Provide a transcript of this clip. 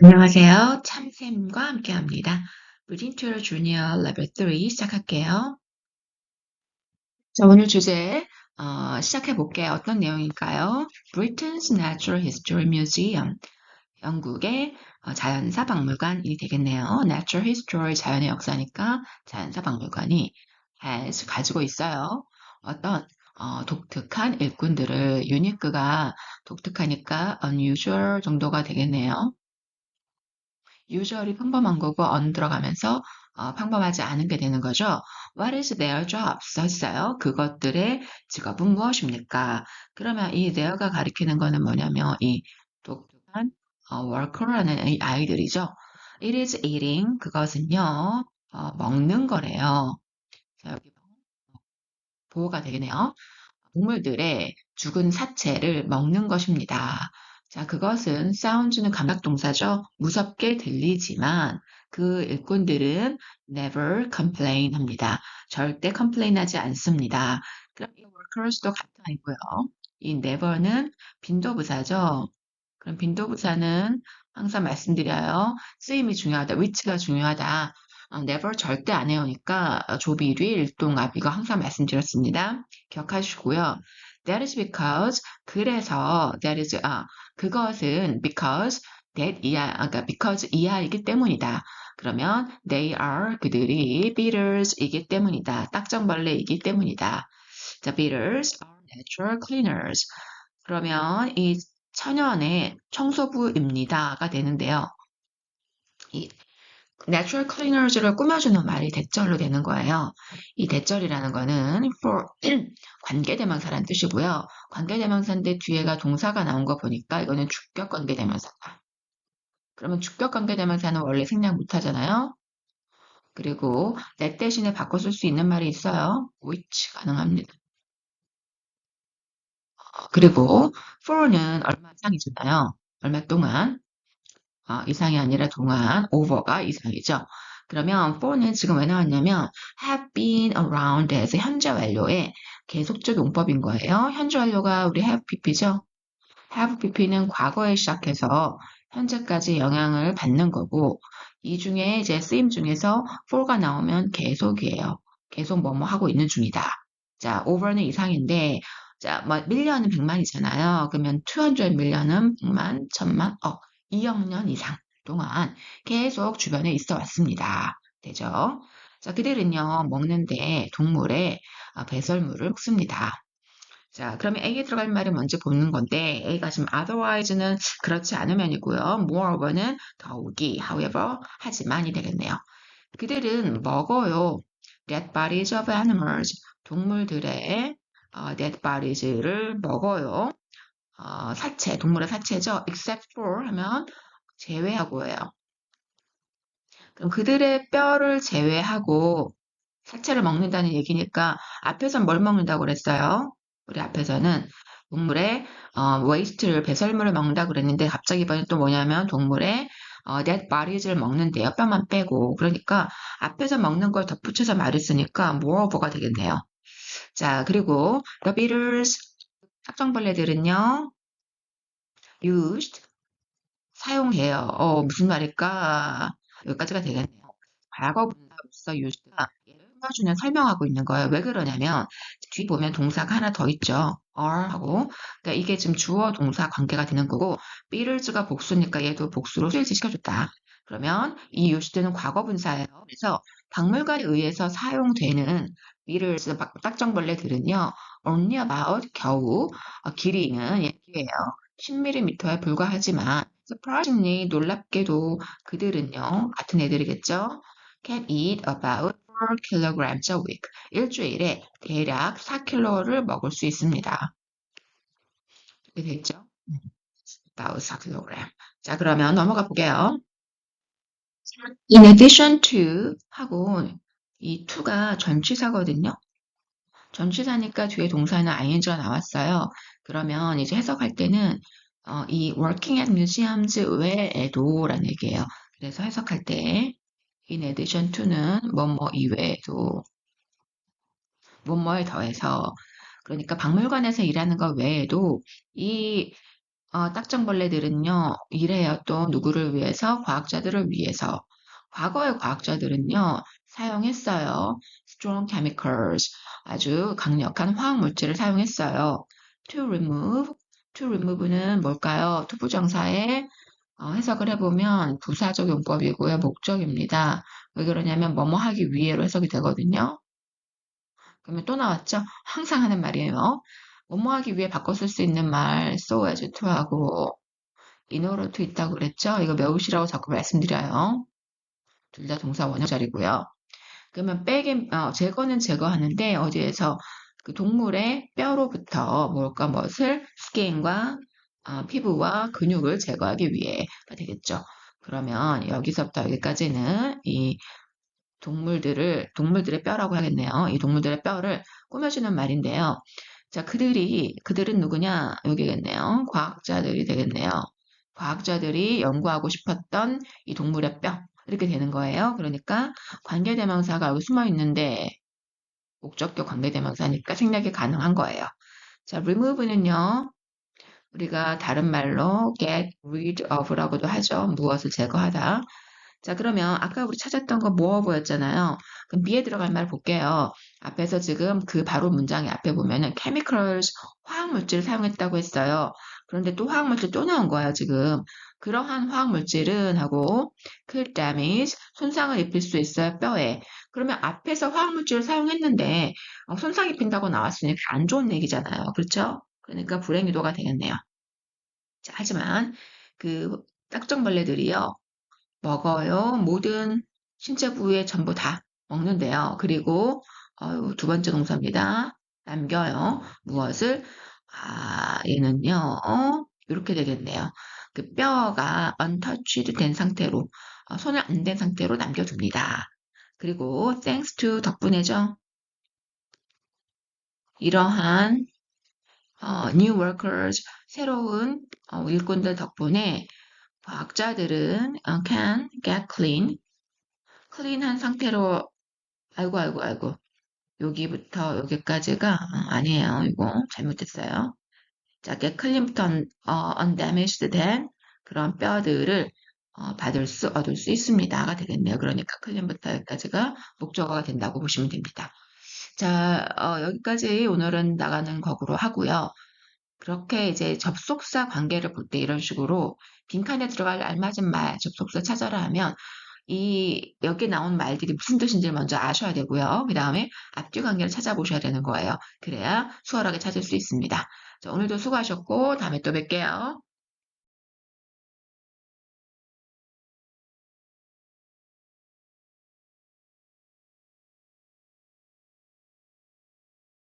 안녕하세요. 참샘과 함께합니다. Your Junior Level 3 시작할게요. 자, 오늘 주제 어, 시작해 볼게요. 어떤 내용일까요? Britain's Natural History Museum. 영국의 어, 자연사 박물관이 되겠네요. Natural History 자연의 역사니까 자연사 박물관이 가지고 있어요. 어떤 어, 독특한 일꾼들을 unique가 독특하니까 unusual 정도가 되겠네요. Usually 평범한 거고 on 들어가면서 어, 평범하지 않은 게 되는 거죠. What is their job? 썼어요. 그것들의 직업은 무엇입니까? 그러면 이 their가 가리키는 거는 뭐냐면 이 독특한 어, worker라는 이 아이들이죠. It is eating. 그것은요. 어, 먹는 거래요. 자, 여기 보호가 되겠네요. 동물들의 죽은 사체를 먹는 것입니다. 자, 그것은 sounds는 감각 동사죠. 무섭게 들리지만 그 일꾼들은 never complain 합니다. 절대 complain 하지 않습니다. 그럼 이 workers도 같은 아이고요. 이 never는 빈도부사죠. 그럼 빈도부사는 항상 말씀드려요. 쓰임이 중요하다. 위치가 중요하다. 어, never 절대 안 해오니까 조비리 일동압 이거 항상 말씀드렸습니다. 기억하시고요. That is because 그래서 that is 아 그것은 because that 이하 그러니까 because 이하이기 때문이다. 그러면 they are 그들이 beaters이기 때문이다. 딱정벌레이기 때문이다. 자, beaters are natural cleaners. 그러면 이 천연의 청소부입니다가 되는데요. 이 natural cleaners를 꾸며주는 말이 대절로 되는 거예요. 이 대절이라는 거는 for 관계대명사란 뜻이고요. 관계대명사인데 뒤에가 동사가 나온 거 보니까 이거는 주격 관계대명사다. 그러면 주격 관계대명사는 원래 생략 못 하잖아요. 그리고 that 대신에 바꿔 쓸 수 있는 말이 있어요. which 가능합니다. 어, 그리고 for는 얼마 이상이잖아요. 얼마 동안 어, 이상이 아니라 동안 over가 이상이죠. 그러면 for는 지금 왜 나왔냐면 have been around as 현재 완료의 계속적 용법인 거예요. 현재 완료가 우리 have pp죠. have pp는 과거에 시작해서 현재까지 영향을 받는 거고 이 중에 이제 쓰임 중에서 for가 나오면 계속이에요. 계속 뭐뭐 하고 있는 중이다. 자, over는 이상인데 자, 뭐 밀려는 100만이잖아요. 그러면 200 밀려는 100만, 1000만, 억. 2억 년 이상 동안 계속 주변에 있어 왔습니다. 되죠? 자, 그들은요, 먹는데 동물의 아, 배설물을 먹습니다. 자, 그러면 A에 들어갈 말이 먼저 보는 건데, A가 지금 otherwise는 그렇지 않으면이고요. moreover는 더욱이, however, 하지만이 되겠네요. 그들은 먹어요. dead bodies of animals. 동물들의 어, dead bodies를 먹어요. 어, 사체, 동물의 사체죠. except for 하면 제외하고예요. 그럼 그들의 뼈를 제외하고 사체를 먹는다는 얘기니까 앞에서는 뭘 먹는다고 그랬어요? 우리 앞에서는 동물의 어, 웨이스트를 배설물을 먹는다고 그랬는데 갑자기 이번에 또 뭐냐면 동물의 어, dead bodies를 먹는데요. 뼈만 빼고. 그러니까 앞에서 먹는 걸 덧붙여서 말을 쓰니까 moreover가 되겠네요. 자, 그리고 the beetles 삭정벌레들은요, used, 사용해요. 어, 무슨 말일까? 여기까지가 되겠네요. 과거 분사로서 used가 설명주는 설명하고 있는 거예요. 왜 그러냐면 뒤 보면 동사가 하나 더 있죠. are 하고 그러니까 이게 지금 주어 동사 관계가 되는 거고 beetles가 복수니까 얘도 복수로 스위치 시켜줬다. 그러면 이 used는 과거 분사예요. 그래서 박물관에 의해서 사용되는 beetles 딱정벌레들은요. only about 겨우 어, 길이는 얘기예요. 10mm에 불과하지만 surprisingly 놀랍게도 그들은요. 같은 애들이겠죠. can eat about 4kg a week. 일주일에 대략 4kg를 먹을 수 있습니다. 이렇게 됐죠? about 4kg. 자, 그러면 넘어가 볼게요. In addition to 하고 이 to가 전치사거든요. 전치사니까 뒤에 동사는 ing가 나왔어요. 그러면 이제 해석할 때는 어, 이 working at museums 외에도 라는 얘기예요. 그래서 해석할 때 in addition to는 뭐뭐 이외에도 뭐뭐에 더해서 그러니까 박물관에서 일하는 것 외에도 이 어, 딱정벌레들은요, 이래요. 또 누구를 위해서? 과학자들을 위해서. 과거의 과학자들은요, 사용했어요. strong chemicals. 아주 강력한 화학 물질을 사용했어요. to remove. to remove는 뭘까요? 투부정사의 어, 해석을 해보면 부사적 용법이고요. 목적입니다. 왜 그러냐면 뭐뭐 하기 위해로 해석이 되거든요. 그러면 또 나왔죠? 항상 하는 말이에요. 뭐뭐 하기 위해 바꿔 쓸 수 있는 말 so as to하고 in order to 있다고 그랬죠? 이거 외우시라고 자꾸 말씀드려요. 둘 다 동사 원형 자리고요. 그러면 빼기, 어, 제거는 제거하는데 어디에서 그 동물의 뼈로부터 뭘까 무엇을 스킨과 어, 피부와 근육을 제거하기 위해가 되겠죠. 그러면 여기서부터 여기까지는 이 동물들을 동물들의 뼈라고 하겠네요. 이 동물들의 뼈를 꾸며주는 말인데요. 자, 그들이 그들은 누구냐? 여기겠네요. 과학자들이 되겠네요. 과학자들이 연구하고 싶었던 이 동물의 뼈 이렇게 되는 거예요. 그러니까 관계대명사가 여기 숨어 있는데 목적격 관계대명사니까 생략이 가능한 거예요. 자, remove는요. 우리가 다른 말로 get rid of라고도 하죠. 무엇을 제거하다. 자, 그러면 아까 우리 찾았던 거 모어보였잖아요. 그럼 B에 들어갈 말 볼게요. 앞에서 지금 그 바로 문장의 앞에 보면은 chemicals, 화학물질을 사용했다고 했어요. 그런데 또 화학물질 또 나온 거예요, 지금. 그러한 화학물질은 하고 could damage, 손상을 입힐 수 있어요, 뼈에. 그러면 앞에서 화학물질을 사용했는데 어, 손상 입힌다고 나왔으니까 안 좋은 얘기잖아요. 그렇죠? 그러니까 불행 유도가 되겠네요. 자, 하지만 그 딱정벌레들이요. 먹어요. 모든 신체 부위에 전부 다 먹는데요. 그리고 어, 두 번째 동사입니다. 남겨요. 무엇을? 아, 얘는요. 어, 이렇게 되겠네요. 그 뼈가 untouched 된 상태로 어, 손을 안 댄 상태로 남겨둡니다. 그리고 thanks to 덕분에죠. 이러한 어, new workers 새로운 어, 일꾼들 덕분에 과학자들은 어, can get clean. clean한 상태로 아이고 아이고 아이고. 여기부터 여기까지가 어, 아니에요. 이거 잘못했어요. 자 get clean부터 어, undamaged 된 그런 뼈들을 어, 받을 수 얻을 수 있습니다가 되겠네요. 그러니까 clean부터 여기까지가 목적어가 된다고 보시면 됩니다. 자 어, 여기까지 오늘은 나가는 거구로 하고요 그렇게 이제 접속사 관계를 볼 때 이런 식으로 빈칸에 들어갈 알맞은 말, 접속사 찾아라 하면 이 여기 나온 말들이 무슨 뜻인지를 먼저 아셔야 되고요. 그 다음에 앞뒤 관계를 찾아보셔야 되는 거예요. 그래야 수월하게 찾을 수 있습니다. 자, 오늘도 수고하셨고 다음에 또 뵐게요.